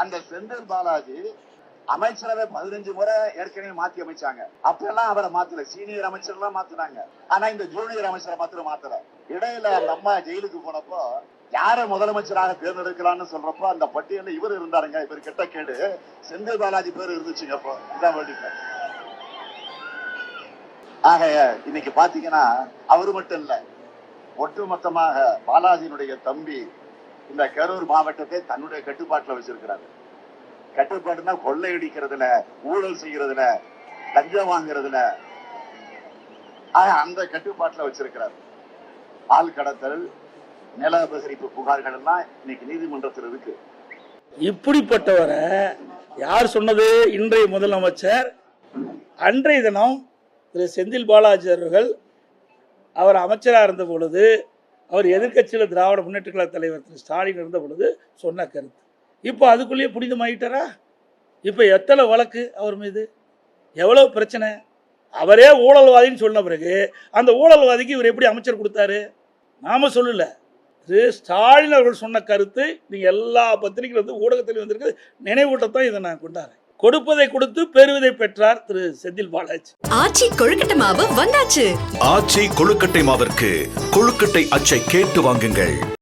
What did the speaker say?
அந்த செந்தில் பாலாஜி அமைச்சரவை பதினஞ்சு முறை ஏற்கனவே மாத்தி அமைச்சாங்க. அப்ப எல்லாம் அவரை மாத்தல. சீனியர் அமைச்சர் எல்லாம் மாத்தினாங்க. ஆனா இந்த ஜூனியர் அமைச்சரை மாத்திரம் மாத்தல. இடையில அந்த அம்மா ஜெயிலுக்கு போனப்போ யார முதலமைச்சராக தேர்ந்தெடுக்கலாம்னு சொல்றப்போ அந்த பட்டியல்ல இவர் இருந்தாருங்க. இவர் கிட்ட கேடு செந்தில் பாலாஜி பேர் இருந்துச்சுங்க அப்போ. இதான் வேண்டிப்பேன் ஆக இன்னைக்கு பாத்தீங்கன்னா அவரு மட்டும் இல்ல ஒட்டுமொத்தமாக பாலாஜியினுடைய தம்பி இந்த கரூர் மாவட்டத்தை தன்னுடைய கட்டுப்பாட்டுல வச்சிருக்கிறாரு கட்டுப்பாடுனா கொள்ளையடிக்கிறதுல ஊழல் செய்யறதுல லஞ்சம் வாங்குறதுல அந்த கட்டுப்பாட்டுல வச்சிருக்கிறார். ஆள் கடத்தல் நில அபகரிப்பு புகார்கள் எல்லாம் இன்னைக்கு நீதிமன்றத்தில் இருக்கு. இப்படிப்பட்டவரை யார் சொன்னது? இன்றைய முதலமைச்சர். அன்றைய தினம் திரு செந்தில் பாலாஜி அவர்கள் அவர் அமைச்சராக இருந்த பொழுது அவர் எதிர்க்கட்சியில் திராவிட முன்னேற்ற கழக தலைவர் திரு ஸ்டாலின் இருந்த பொழுது சொன்ன கருத்து. இப்போ அதுக்குள்ளேயே புனிதமாயிட்டாரா? இப்போ எத்தனை வழக்கு அவர் மீது? எவ்வளோ பிரச்சனை? அவரே ஊழல்வாதின்னு சொன்ன பிறகு அந்த ஊழல்வாதிக்கு இவர் எப்படி அமைச்சர் கொடுத்தாரு? நாம சொல்லலை. திரு ஸ்டாலின் அவர்கள் சொன்ன கருத்து நீங்கள் எல்லா பத்திரிகையில் வந்து ஊடகத்தில் வந்திருக்கு. நினைவூட்டத்தான் இதை நான் கொண்டாடுறேன். கொடுப்பதை கொடுத்து பெறுவதை பெற்றார் திரு செந்தில் பாலாஜி. ஆச்சி கொழுக்கட்டை மாவு வந்தாச்சு. ஆச்சி கொழுக்கட்டை மாவிற்கு கொழுக்கட்டை அச்சை கேட்டு வாங்குங்கள்.